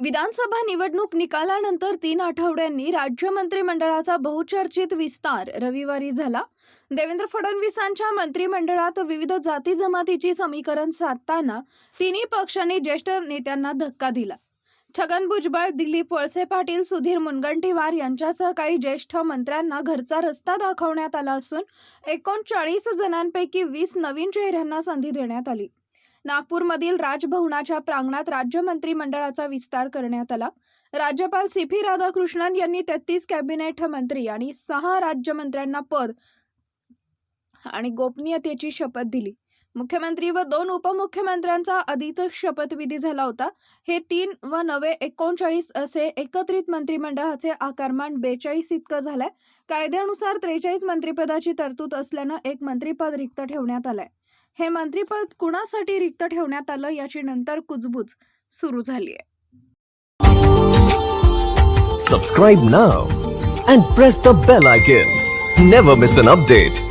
विधानसभा निवडणूक निकालानंतर तीन आठवड्यांनी राज्य मंत्रिमंडळाचा बहुचर्चित विस्तार रविवारी झाला. देवेंद्र फडणवीसांच्या मंत्रिमंडळात विविध जाती जमातीची समीकरण साधताना तिन्ही पक्षांनी ज्येष्ठ नेत्यांना धक्का दिला. छगन भुजबळ दिलीप वळसे पाटील सुधीर मुनगंटीवार यांच्यासह काही ज्येष्ठ मंत्र्यांना घरचा रस्ता दाखवण्यात आला असून एकोणचाळीस जणांपैकी वीस नवीन चेहऱ्यांना संधी देण्यात आली. नागपूरमधील राजभवनाच्या प्रांगणात राज्य मंत्रिमंडळाचा विस्तार करण्यात आला. राज्यपाल सी पी राधाकृष्णन यांनी तेहतीस कॅबिनेट मंत्री आणि सहा राज्यमंत्र्यांना पद आणि गोपनीयतेची शपथ दिली. मुख्यमंत्री व दोन उपमुख्यमंत्र्यांचा आधीच शपथविधी झाला होता. हे तीन व नवे एकोणचाळीस असे एकत्रित मंत्रिमंडळाचे आकारमान बेचाळीस इतकं झालंय. कायद्यानुसार त्रेचाळीस मंत्रिपदाची तरतूद असल्यानं एक मंत्रिपद रिक्त ठेवण्यात आलंय. हे मंत्रीपद कुणासाठी रिक्त ठेवण्यात आलं याची नंतर कुजबूज सुरू झाली आहे subscribe now and press the bell icon never miss an update